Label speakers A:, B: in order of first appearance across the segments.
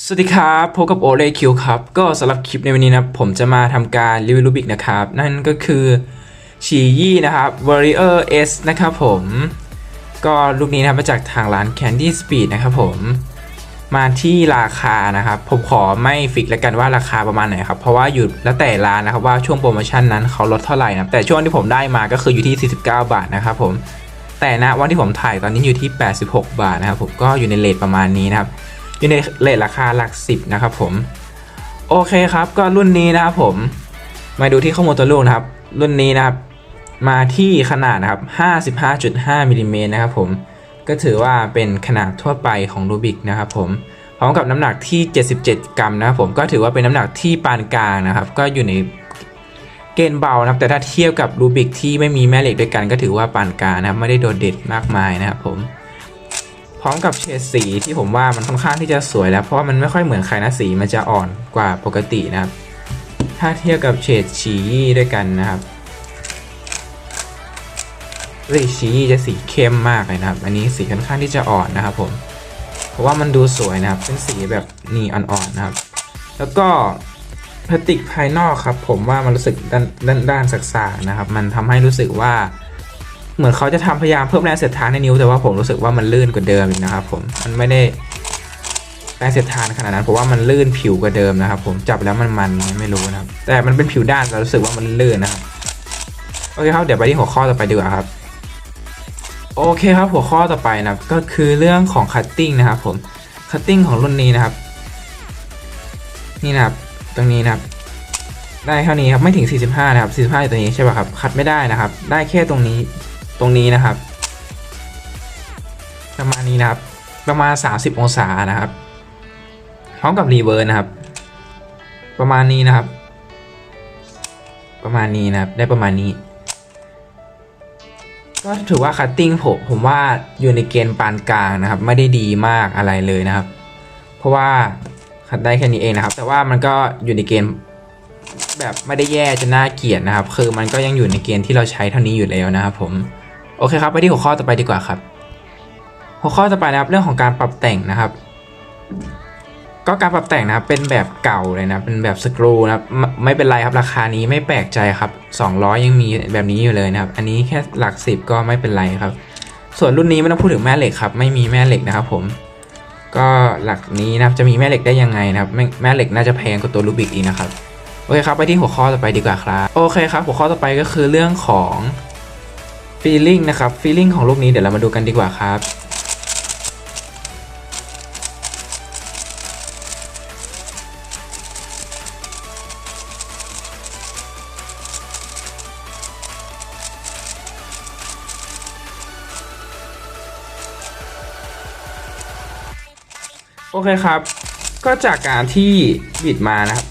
A: สวัสดีครับพบกับโอเลคิวครับ ก็สำหรับคลิปในวันนี้นะผมจะมาทำการรีวิวรูบิกนะครับ นั่นก็คือชียี่นะครับ Warrior S นะครับผม ก็ลูกนี้นะมาจากทางร้าน Candy Speed นะครับผม มาที่ราคานะครับ ผมขอไม่ฟิกแล้วกันว่าราคาประมาณไหนครับ เพราะว่าอยู่แล้วแต่ร้านนะครับว่าช่วงโปรโมชั่นนั้นเขาลดเท่าไหร่นะแต่ช่วงที่ผมได้มาก็คืออยู่ที่ 49 บาทนะครับผมแต่ณวันที่ผมถ่ายตอนนี้อยู่ที่ 86 บาทนะครับผมก็อยู่ในเลทประมาณนี้นะครับ อยู่ในเลทราคาหลักสิบนะครับผม โอเคครับก็รุ่นนี้นะครับผม มาดูที่ข้อมูลตัวลูกนะครับ รุ่นนี้นะครับ มาที่ขนาดนะครับ 55.5มิลลิเมตรนะครับผมก็ถือว่าเป็นขนาดทั่วไปของรูบิกนะครับผมพร้อมกับน้ำหนักที่ 77 กรัมนะครับผมก็ถือว่าเป็นน้ำหนักที่ปานกลางนะครับ ก็อยู่ในเกณฑ์เบานะครับ แต่ถ้าเทียบกับรูบิกที่ไม่มีแม่เหล็กด้วยกัน ก็ถือว่าปานกลางนะครับไม่ได้โดดเด่นมากมายนะครับผม พร้อมกับเฉดสีที่ผมว่ามันค่อนข้างที่จะสวยแล้วเพราะว่ามันไม่ค่อยเหมือนใครนะสีมันจะอ่อนกว่าปกตินะครับ ถ้าเทียบกับเฉดชีด้วยกันนะครับเฮ้ยชีจะสีเข้มมากเลยนะครับ อันนี้สีค่อนข้างที่จะอ่อนนะครับผม เพราะว่ามันดูสวยนะครับ เป็นสีแบบนีอ่อนๆนะครับ แล้วก็พลาสติกภายนอกครับ ผมว่ามันรู้สึกด้านด้านด้านสักๆนะครับ มันทำให้รู้สึกว่า เหมือนเขาจะทำพยายามเพิ่มแรงเสียดทานในนิ้วแต่ว่าผมรู้สึกว่ามันลื่นกว่าเดิมอีกนะครับผมมันไม่ได้แรงเสียดทานขนาดนั้นเพราะว่ามันลื่นผิวกว่าเดิมนะครับ ผมจับแล้วมันมันไม่รู้นะครับ แต่มันเป็นผิวด้านแต่รู้สึกว่ามันลื่นนะครับโอเคครับเดี๋ยวไปที่หัวข้อต่อไปดีกว่าครับ โอเคครับหัวข้อต่อไปนะก็คือเรื่องของคัตติ้งนะครับ ผมคัตติ้งของรุ่นนี้นะครับ นี่นะครับตรงนี้นะครับได้เท่านี้ครับไม่ถึง 45 นะครับ 45อยู่ตรงนี้ใช่ป่ะครับคัดไม่ได้นะครับ ได้แค่ตรงนี้ ตรงนี้นะครับ ประมาณนี้นะครับ ประมาณ 30 องศานะครับ พร้อมกับรีเวิร์สนะครับ ประมาณนี้นะครับ ประมาณนี้นะครับ ได้ประมาณนี้ ก็ถือว่าคัตติ้งผมผมว่าอยู่ในเกณฑ์ปานกลางนะครับ ไม่ได้ดีมากอะไรเลยนะครับ เพราะว่าคัดได้แค่นี้เองนะครับ แต่ว่ามันก็อยู่ในเกณฑ์แบบไม่ได้แย่จนน่าเกลียดนะครับ คือมันก็ยังอยู่ในเกณฑ์ที่เราใช้เท่านี้อยู่แล้วนะครับผม โอเคครับไปที่หัวข้อต่อไปดีกว่าครับ หัวข้อต่อไปนะครับเรื่องของการปรับแต่งนะครับ ก็การปรับแต่งนะครับเป็นแบบเก่าเลยนะเป็นแบบสกรูนะครับไม่ไม่เป็นไรครับราคานี้ไม่แปลกใจครับ 200 ยังมีแบบนี้อยู่เลยนะครับ อันนี้แค่หลักสิบก็ไม่เป็นไรครับ ส่วนรุ่นนี้ไม่ต้องพูดถึงแม่เหล็กครับไม่มีแม่เหล็กนะครับ ผม ก็หลักนี้นะครับจะมีแม่เหล็กได้ยังไงนะครับแม่แม่เหล็กน่าจะแพงกว่าตัวรูบิกอีกนะครับโอเคครับไปที่หัวข้อต่อไปดีกว่าครับ โอเคครับ หัวข้อต่อไปก็คือเรื่องของ feeling นะครับ feeling ของลูกนี้เดี๋ยวเรามาดูกันดีกว่าครับโอเคครับ ก็จากการที่บิดมานะครับ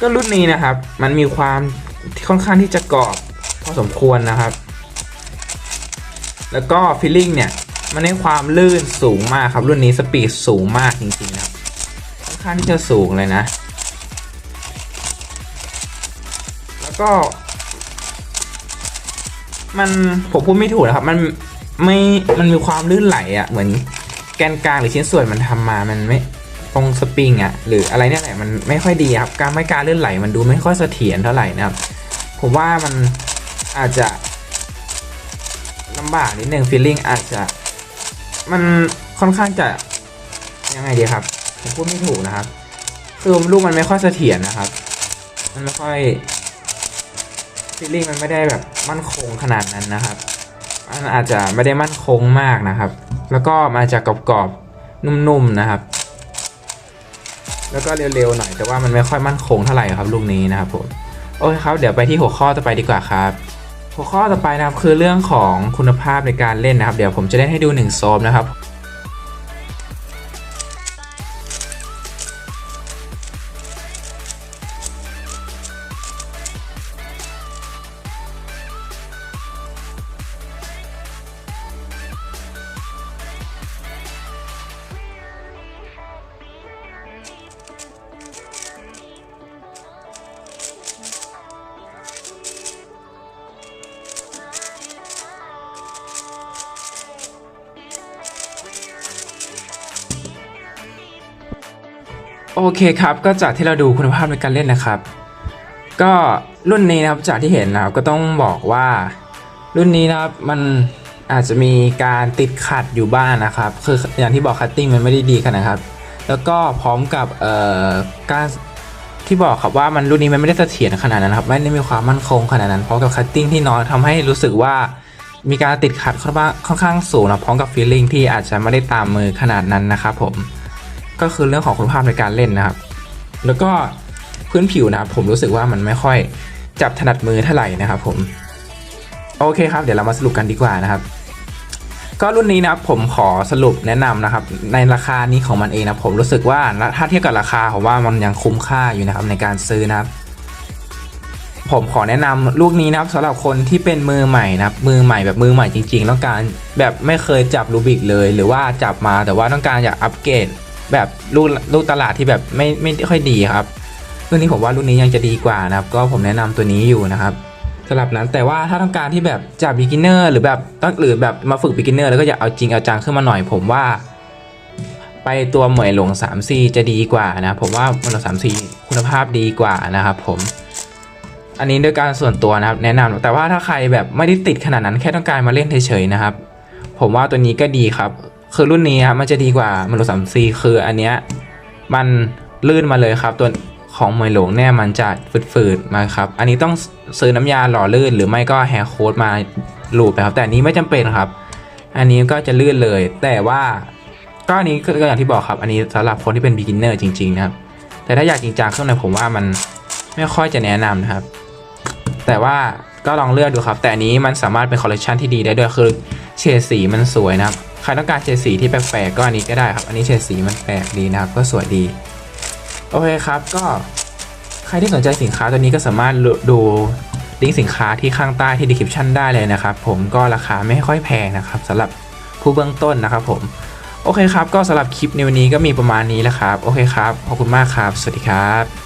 A: ก็รุ่นนี้นะครับ มันมีความที่ค่อนข้างที่จะกรอบพอสมควรนะครับ แล้วก็ฟีลลิ่งเนี่ย มันให้ความลื่นสูงมากครับ รุ่นนี้สปีดสูงมากจริงๆนะครับค่อนข้างที่จะสูงเลยนะ แล้วก็ มันผมพูดไม่ถูกนะครับ มันไม่มันมีความลื่นไหลอะ่ะเหมือนแกนกลางหรือชิ้นส่วนมันทำมามันไม่ตรงสปริงอะ่ะหรืออะไรเนี่ยแหละมันไม่ค่อยดีครับการไม่การลื่นไหลมันดูไม่ค่อยเสถียรเท่าไหร่นะครับผมว่ามันอาจจะ ลำบากนิดนึงฟีลลิ่งอาจจะ มันค่อนข้างจะยังไงดีครับผมพูดไม่ถูกนะครับ คือลูกมันไม่ค่อยเสถียรนะครับ มันไม่ค่อยฟีลลิ่งมันไม่ได้แบบมั่นคงขนาดนั้นนะครับ มันอาจจะไม่ได้มั่นคงมากนะครับ แล้วก็มาจากกรอบๆนุ่มๆนะครับ แล้วก็เร็วๆหน่อยแต่ว่ามันไม่ค่อยมั่นคงเท่าไหร่ครับลูกนี้นะครับผมโอเคครับ เดี๋ยวไปที่หัวข้อต่อไปดีกว่าครับ หัวข้อต่อไปนะครับคือเรื่องของคุณภาพในการเล่นนะครับ เดี๋ยวผมจะเล่นให้ดูหนึ่งโซมนะครับ โอเคครับ ก็จากที่เราดูคุณภาพในการเล่นนะครับ ก็รุ่นนี้นะครับจากที่เห็นนะครับก็ต้องบอกว่า รุ่นนี้นะครับมันอาจจะมีการติดขัดอยู่บ้างนะครับ คืออย่างที่บอกคัตติ้งมันไม่ได้ดีขนาดนั้นครับ แล้วก็พร้อมกับเอ่อการที่บอกครับว่ามันรุ่นนี้มันไม่ได้เสถียรขนาดนั้นครับไม่ได้มีความมั่นคงขนาดนั้นพร้อมกับคัตติ้งที่น้อยทำให้รู้สึกว่ามีการติดขัดค่อนข้าค่อนข้างสูงนะพร้อมกับฟีลลิ่งที่อาจจะไม่ได้ตามมือขนาดนั้นนะครับผม ก็คือเรื่องของคุณภาพในการเล่นนะครับ แล้วก็พื้นผิวนะครับผมรู้สึกว่ามันไม่ค่อยจับถนัดมือเท่าไหร่นะครับผม โอเคครับ เดี๋ยวเรามาสรุปกันดีกว่านะครับ ก็รุ่นนี้นะครับผมขอสรุปแนะนำนะครับ ในราคานี้ของมันเองนะผมรู้สึกว่าถ้าเทียบกับราคาผมว่ามันยังคุ้มค่าอยู่นะครับในการซื้อนะครับผมขอแนะนำลูกนี้นะครับสำหรับคนที่เป็นมือใหม่นะครับมือใหม่แบบมือใหม่จริงๆต้องการแบบไม่เคยจับรูบิกเลย หรือว่าจับมาแต่ว่าต้องการอยากอัปเกรด แบบลูกลูกตลาดที่แบบไม่ไม่ค่อยดีครับรุ่นนี้ผมว่ารุ่นนี้ยังจะดีกว่านะครับ ก็ผมแนะนำตัวนี้อยู่นะครับสำหรับนั้นแต่ว่าถ้าต้องการที่แบบจับ beginner หรือแบบต้องหรือแบบมาฝึก beginner แล้วก็อยากเอาจริงเอาจังขึ้นมาหน่อย ผมว่า ไปตัวเหมยหลวง 3C จะดีกว่านะผมว่าเหมยหลง 3C คุณภาพดีกว่านะครับผมอันนี้ด้วยการส่วนตัวนะครับ แนะนำแต่ว่าถ้าใครแบบไม่ได้ติดขนาดนั้นแค่ต้องการมาเล่นเฉยๆนะครับ ผมว่าตัวนี้ก็ดีครับ คือรุ่นนี้ครับมันจะดีกว่ามันโลสามซีคืออันเนี้ยมันลื่นมาเลยครับ ตัวของเมยหลงเนี่ยมันจะฝืดๆมาครับ อันนี้ต้องซื้อน้ำยาหล่อลื่น หรือไม่ก็แฮร์โค้ดมาลูบไปครับ แต่อันนี้ไม่จำเป็นครับ อันนี้ก็จะลื่นเลย แต่ว่าก็อันนี้ก็อย่างที่บอกครับ อันนี้สำหรับคนที่เป็น beginner จริงๆนะครับ แต่ถ้าอยากจริงจังขึ้นหน่ยผมว่ามันไม่ค่อยจะแนะนำนะครับ แต่ว่าก็ลองเลือกดูครับ แต่อันนี้มันสามารถเป็นคอลเลคชันที่ดีได้ด้วยคือเฉดสีมันสวยนะครับ ครต้องการเฉดสีที่แปลกๆก็อันนี้ก็ได้ครับ อันนี้เฉดสีมันแปลกดีนะครับ ก็สวยดี โอเคครับ ก็ใครที่สนใจสินค้าตัวนี้ก็สามารถดูลิงก์สินค้าที่ข้างใต้ที่ description ได้เลยนะครับ ผมก็ราคาไม่ค่อยแพงนะครับสำหรับผู้เบื้องต้นนะครับ ผม โอเคครับ ก็สำหรับคลิปในวันนี้ก็มีประมาณนี้แหละครับ โอเคครับ ขอบคุณมากครับ สวัสดีครับ